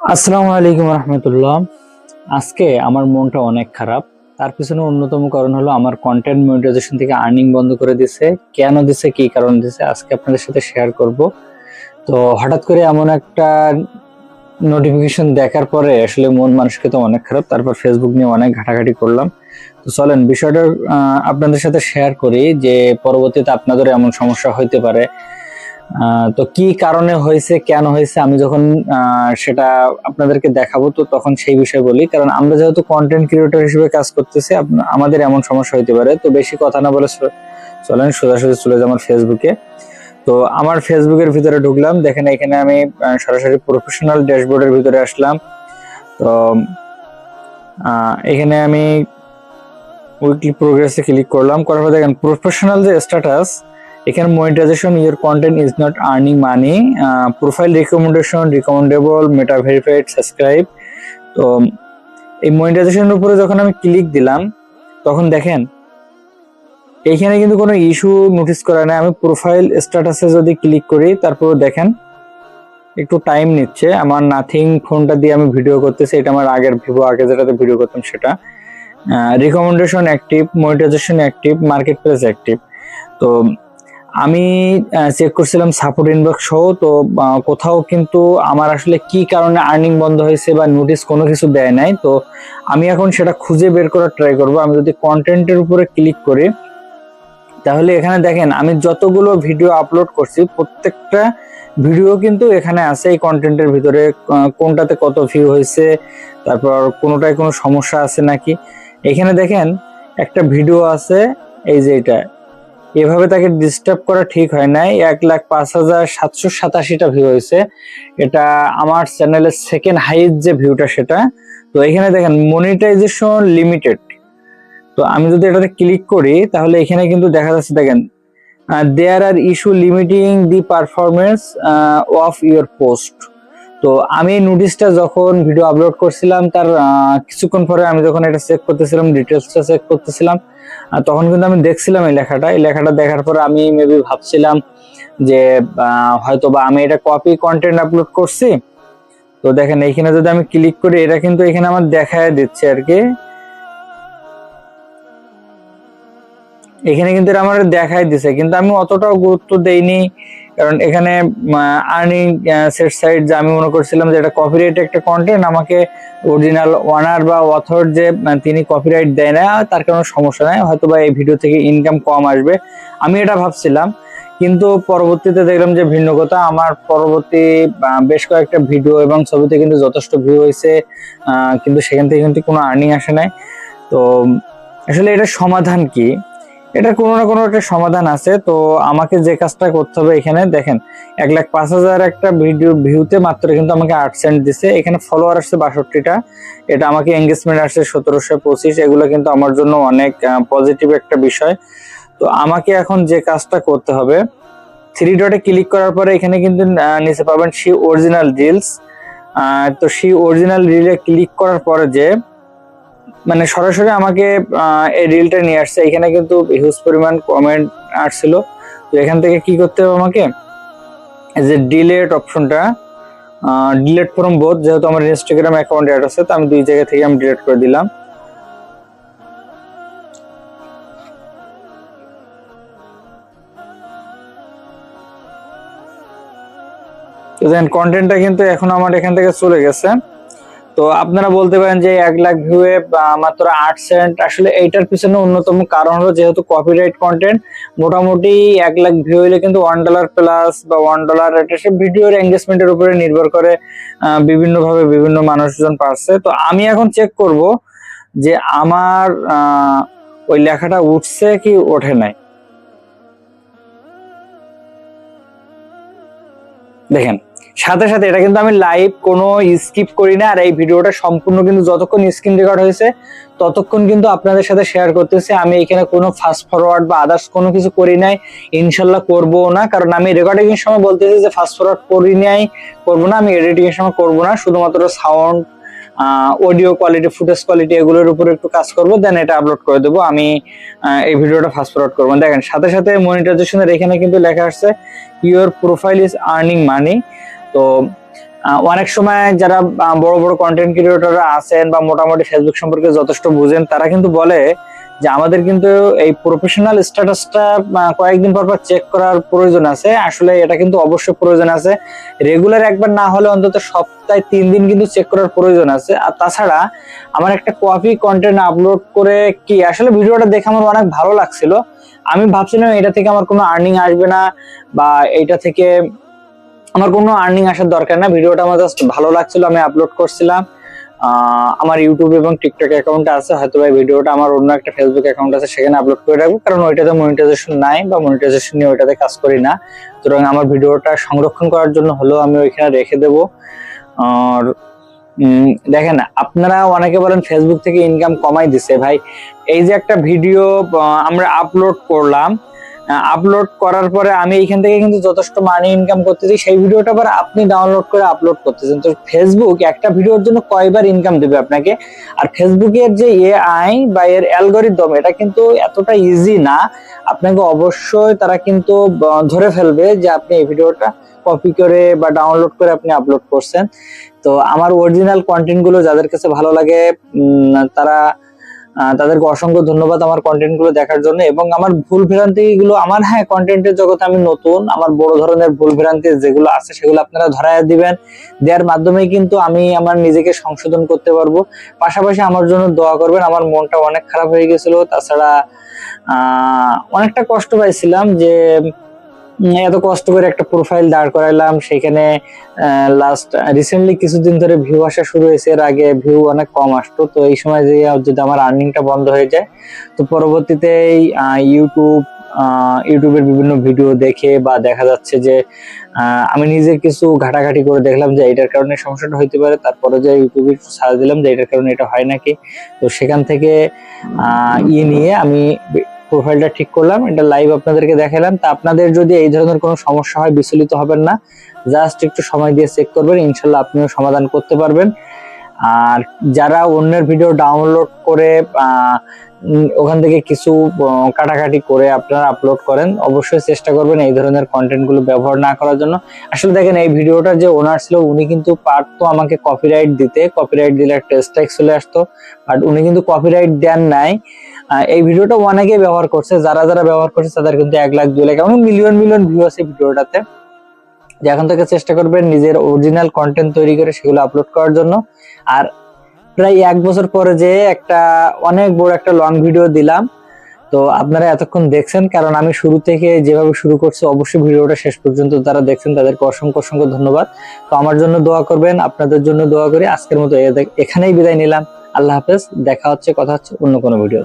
আসসালামু আলাইকুম রহমতুল্লাহ। আজকে আমার মনটা অনেক খারাপ। তার পিছনে অন্যতম কারণ হলো আমার কন্টেন্ট মনিটাইজেশন থেকে আর্নিং বন্ধ করে দিছে কেন দিছে কি কারণ দিছে আজকে আপনাদের সাথে শেয়ার করব। তো হঠাৎ করে এমন একটা নোটিফিকেশন দেখার পরে আসলে মন মানুষকে তো অনেক খারাপ। তারপর ফেসবুক নিয়ে অনেক ঘাটাঘাটি করলাম। তো চলেন বিষয়টা আপনাদের সাথে শেয়ার করি যে পরবর্তীতে আপনাদের এমন সমস্যা হইতে পারে। তো কি কারণে হয়েছে, কেন হয়েছে, আমি যখন সেটা আপনাদেরকে দেখাবো, তো তখন সেই বিষয়ে বলি। কারণ আমরা যেহেতু কন্টেন্ট ক্রিয়েটর হিসেবে কাজ করতেছি আমাদের এমন সমস্যা হইতে পারে। তো বেশি কথা না বলে চলেন সোজাসুজি চলে যাই আমার ফেসবুকে তো আমার ফেসবুকের ভিতরে ঢুকলাম, দেখেন এখানে আমি সরাসরি প্রফেশনাল ড্যাশবোর্ডের ভিতরে আসলাম। তো এখানে আমি উইকলি প্রোগ্রেসে ক্লিক করলাম। করার পর দেখেন প্রফেশনাল যে স্ট্যাটাস এখানে monetization your content is not earning money profile recommendation recommendable Meta verified subscribe তো, এই মনিটাইজেশনের উপরে যখন আমি ক্লিক দিলাম, তখন দেখেন এইখানে কিন্তু কোনো ইস্যু নোটিস করা নাই। আমি প্রোফাইল স্ট্যাটাসে যদি ক্লিক করি, তারপর দেখেন, একটু টাইম নিচ্ছে। আমার নাথিং ফোনটা দিয়ে আমি ভিডিও করতেছি, এটা আমার আগের ভিভো, আগে যেটাতে ভিডিও করতাম সেটা। Recommendation active monetization active market place active তো আমি চেক করছিলাম সাপোর্ট ইনবক্স সহ, তো কোথাও কিন্তু আমার আসলে কি কারণে আর্নিং বন্ধ হয়েছে বা নোটিস কোনো কিছু দেয় নাই। তো, আমি এখন সেটা খুঁজে বের করার ট্রাই করব। আমি যদি কন্টেন্টের উপরে ক্লিক করি, তাহলে এখানে দেখেন, আমি যতগুলো ভিডিও আপলোড করছি, প্রত্যেকটা ভিডিও কিন্তু এখানে আছে এই কন্টেন্টের ভিতরে কোনটাতে কত ভিউ হয়েছে, তারপর কোনোটায় কোনো সমস্যা আছে নাকি। এখানে দেখেন, একটা ভিডিও আছে, এই যে এটা এভাবে তাকে ডিস্টার্ব করা ঠিক হয় নাই। এক লাখ পাঁচ হাজার সাতশো সাতাশিটা ভিউ হয়েছে। এটা আমার চ্যানেলের সেকেন্ড হাইস্ট যে ভিউটা সেটা। তো এখানে দেখেন মনিটাইজেশন লিমিটেড তো আমি যদি এটাতে ক্লিক করি, তাহলে এখানে কিন্তু দেখা যাচ্ছে, দেখেন there are issue limiting the performance of your post তো আমি এই নোটিশটা যখন ভিডিও আপলোড করছিলাম, তার কিছুক্ষণ পরে আমি যখন এটা চেক করতেছিলাম ডিটেলসটা চেক করতেছিলাম তখন কিন্তু আমি দেখছিলাম এই লেখাটা। এই লেখাটা দেখার পরে আমি মেবি ভাবছিলাম যে হয়তো বা আমি এটা কপি কন্টেন্ট আপলোড করছি। তো দেখেন, এইখানে যদি আমি ক্লিক করি, এটা কিন্তু এখানে আমার দেখায় দিচ্ছে আর কি। এখানে কিন্তু আমার দেখাই দিছে, কিন্তু আমি অতটাও গুরুত্ব দেইনি, কারণ এখানে আর্নিং সেট সাইট যে আমি মনে করছিলাম যে এটা কপিরাইট একটা কন্টেন্ট আমাকে অরিজিনাল ওনার বা অথর যে তিনি কপিরাইট দেয় না, তার কোনো সমস্যা নাই হয়তো বা এই ভিডিও থেকে ইনকাম কম আসবে, আমি এটা ভাবছিলাম, কিন্তু পরবর্তীতে দেখলাম যে ভিন্ন কথা, আমার পরবর্তী বেশ কয়েকটা ভিডিও এবং ছবিতে কিন্তু যথেষ্ট ভিউ হয়েছে কিন্তু সেখান থেকে কিন্তু কোনো আর্নিং আসে নাই, তো আসলে এটা সমাধান কি? এটা কোনো না কোনো একটা সমাধান আছে। তো আমাকে যে কাজটা করতে হবে এখানে, দেখেন, এক লাখ পাঁচ হাজার একটা ভিডিও ভিউতে মাত্র কিন্তু আমাকে আট সেন্ট দিছে। এখানে ফলোয়ার আসছে বাষট্টিটা। এটা আমাকে এঙ্গেজমেন্ট আসছে সতেরোশো পঁচিশ। এগুলো কিন্তু আমার জন্য অনেক পজিটিভ একটা বিষয়। তো আমাকে এখন যে কাজটা করতে হবে থ্রি ডটে ক্লিক করার পরে এখানে কিন্তু নিচে পাবেন সি অরিজিনাল রিলস তো সেই অরিজিনাল রিলে ক্লিক করার পরে যে মানে সরাসরি আমাকে এই রিলটা নিয়ে আসছে। এখানে কিন্তু হিউজ পরিমাণ কমেন্ট আসছিল। তো এখান থেকে কি করতে হবে আমাকে? যে ডিলেট অপশনটা ডিলেট ফ্রম বোথ যেহেতু আমার ইনস্টাগ্রাম অ্যাকাউন্ট অ্যাড আছে, তো আমি দুই জায়গা থেকে আমি ডিলেট করে দিলাম। তো দেখেন কন্টেন্টটা কিন্তু এখন আমার এখান থেকে চলে গেছে। তো আপনারা বলতে পারেন যে এক লাখ ভিউয়ে মাত্র আট সেন্ট আসলে এইটার পিছনে অন্যতম কারণ হলো যেহেতু কপিরাইট কন্টেন্ট মোটামুটি এক লাখ ভিউ হলে কিন্তু ওয়ান ডলার প্লাস বা ওয়ান ডলার এটা সে ভিডিওর এঙ্গেজমেন্টের উপরে নির্ভর করে বিভিন্নভাবে বিভিন্ন মানুষজন পাচ্ছে। তো আমি এখন চেক করব যে আমার ওই লেখাটা উঠছে কি ওঠে নাই। দেখেন সাথে সাথে এটা কিন্তু আমি লাইভ কোনো স্কিপ করি না, আর এই ভিডিওটা সম্পূর্ণ কিন্তু যতক্ষণ স্ক্রিন রেকর্ড হয়েছে, ততক্ষণ কিন্তু আপনাদের সাথে শেয়ার করতেছি। আমি এখানে কোনো ফাস্ট ফরওয়ার্ড বা আদার্স কোনো কিছু করি নাই, ইনশাল্লাহ করব না। কারণ আমি রেকর্ডিং এর সময় বলতেছি যে ফাস্ট ফরওয়ার্ড করি নাই, করব না, আমি এডিটিং এর সময় করব না। শুধুমাত্র sound audio quality footage quality এগুলোর উপর একটু কাজ করব দেন এটা আপলোড করে দেবো। আমি এই ভিডিওটা ফাস্ট ফরওয়ার্ড করব। দেখেন, সাথে সাথে মনিটাইজেশনের এখানে কিন্তু লেখা আসছে your profile is earning money তো অনেক সময় যারা বড় বড় কন্টেন্ট ক্রিয়েটররা আছেন বা মোটামুটি ফেসবুক সম্পর্কে যথেষ্ট বুঝেন, তারা কিন্তু বলে যে আমাদের কিন্তু এই প্রফেশনাল স্ট্যাটাসটা কয়েকদিন পর পর চেক করার প্রয়োজন আছে। আসলে এটা কিন্তু অবশ্যই প্রয়োজন আছে। রেগুলার একবার না হলে অন্তত সপ্তাহে তিন দিন কিন্তু চেক করার প্রয়োজন আছে। আর তাছাড়া আমার একটা কপি কন্টেন্ট আপলোড করে কি, আসলে ভিডিওটা দেখে আমার অনেক ভালো লাগছিল। আমি ভাবছিলাম এটা থেকে আমার কোনো আর্নিং আসবে না বা এটা থেকে আমার কোনো আর্নিং আসার দরকার না। ভিডিওটা আমার জাস্ট ভালো লাগছিল, আমি আপলোড করছিলাম। আমার ইউটিউব এবং টিকটক অ্যাকাউন্ট আছে, হয়তো ভাই ভিডিওটা আমার অন্য একটা ফেসবুক অ্যাকাউন্ট আছে, সেখানে আপলোড করে রাখব। কারণ ওইটাতে মনিটাইজেশন নাই বা মনিটাইজেশন নিয়ে ওইটাতে কাজ করি না। সুতরাং আমার ভিডিওটা সংরক্ষণ করার জন্য হলেও আমি ওইখানে রেখে দেবো। আর দেখেন, আপনারা অনেকে বলেন ফেসবুক থেকে ইনকাম কমাই দিছে। ভাই, এই যে একটা ভিডিও আমরা আপলোড করলাম আপলোড করার পরে আমি এইখান থেকে কিন্তু যথেষ্ট মানি ইনকাম করতেছি। সেই ভিডিওটা আবার আপনি ডাউনলোড করে আপলোড করতেছেন। তো ফেসবুক একটা ভিডিওর জন্য কয়বার ইনকাম দেবে আপনাকে? আর ফেসবুকের যে এ এআই বা এর অ্যালগোরিদম এটা কিন্তু এতটা ইজি না। আপনাকে অবশ্যই তারা কিন্তু ধরে ফেলবে যে আপনি এই ভিডিওটা কপি করে বা ডাউনলোড করে আপনি আপলোড করছেন। তো আমার অরিজিনাল কন্টেন্টগুলো যাদের কাছে ভালো লাগে তারা তাদেরকে অসংখ্য ধন্যবাদ আমার কন্টেন্টগুলো দেখার জন্য। এবং আমার ভুল ভ্রান্তি গুলো, আমার হ্যাঁ কন্টেন্টের জগতে আমি নতুন, আমার বড় ধরনের ভুল ভ্রান্তি যেগুলো আছে সেগুলো আপনারা ধরায় দিবেন। দেওয়ার মাধ্যমে কিন্তু আমি আমার নিজেকে সংশোধন করতে পারব। পাশাপাশি আমার জন্য দোয়া করবেন, আমার মনটা অনেক খারাপ হয়ে গেছিল। তাছাড়া অনেকটা কষ্ট পাইছিলাম যে এত কষ্ট করে একটা প্রোফাইল দাঁড় করাইলাম। সেখানে লাস্ট রিসেন্টলি কিছুদিন ধরে ভিউ আসা শুরু হয়েছে। এর আগে ভিউ অনেক কম আসতো। তো এই সময় যে যদি আমার আর্নিংটা বন্ধ হয়ে যায় তো পরবর্তীতে ইউটিউব ইউটিউবের বিভিন্ন ভিডিও দেখে বা দেখা যাচ্ছে যে আমি নিজে কিছু ঘাটাঘাটি করে দেখলাম যে এটার কারণে সমস্যাটা হইতে পারে। তারপরে যে ইউটিউবে সার্চ দিলাম যে এটার কারণে এটা হয় নাকি? তো সেখান থেকে আহ, ই নিয়ে আমি প্রোফাইলটা ঠিক করলাম, এটা লাইভ আপনাদেরকে দেখালাম। তা আপনাদের যদি এই ধরনের কোনো সমস্যা হয়, বিচলিত হবেন না। জাস্ট একটু সময় দিয়ে চেক করবেন, ইনশাল্লাহ আপনিও সমাধান করতে পারবেন। আর যারা অন্যের ভিডিও ডাউনলোড করে ওখান থেকে কিছু কাটাকাটি করে আপনারা আপলোড করেন, অবশ্যই চেষ্টা করবেন এই ধরনের কন্টেন্টগুলো ব্যবহার না করার জন্য। আসলে দেখেন, এই ভিডিওটা যে ওনার ছিল, উনি কিন্তু পারতো আমাকে কপিরাইট দিতে কপিরাইট দিলে একটা চলে আসতো বাট উনি কিন্তু কপিরাইট দেন নাই। এই ভিডিওটা অনেকে ব্যবহার করছে। যারা যারা ব্যবহার করছে, তাদের কিন্তু এক লাখ দুই লাখ এমন মিলিয়ন মিলিয়ন ভিউ আছে ভিডিওটাতে। যে এখন থেকে চেষ্টা করবেন নিজের অরিজিনাল কন্টেন্ট তৈরি করে সেগুলো আপলোড করার জন্য। আর প্রায় এক বছর পরে যে একটা অনেক বড় একটা লং ভিডিও দিলাম। তো আপনারা এতক্ষণ দেখছেন, কারণ আমি শুরু থেকে যেভাবে শুরু করছি, অবশ্যই ভিডিওটা শেষ পর্যন্ত যারা দেখছেন, তাদেরকে অসংখ্য অসংখ্য ধন্যবাদ। তো আমার জন্য দোয়া করবেন, আপনাদের জন্য দোয়া করি। আজকের মতো এখানেই বিদায় নিলাম। আল্লাহ হাফেজ, দেখা হচ্ছে, কথা হচ্ছে অন্য কোনো ভিডিও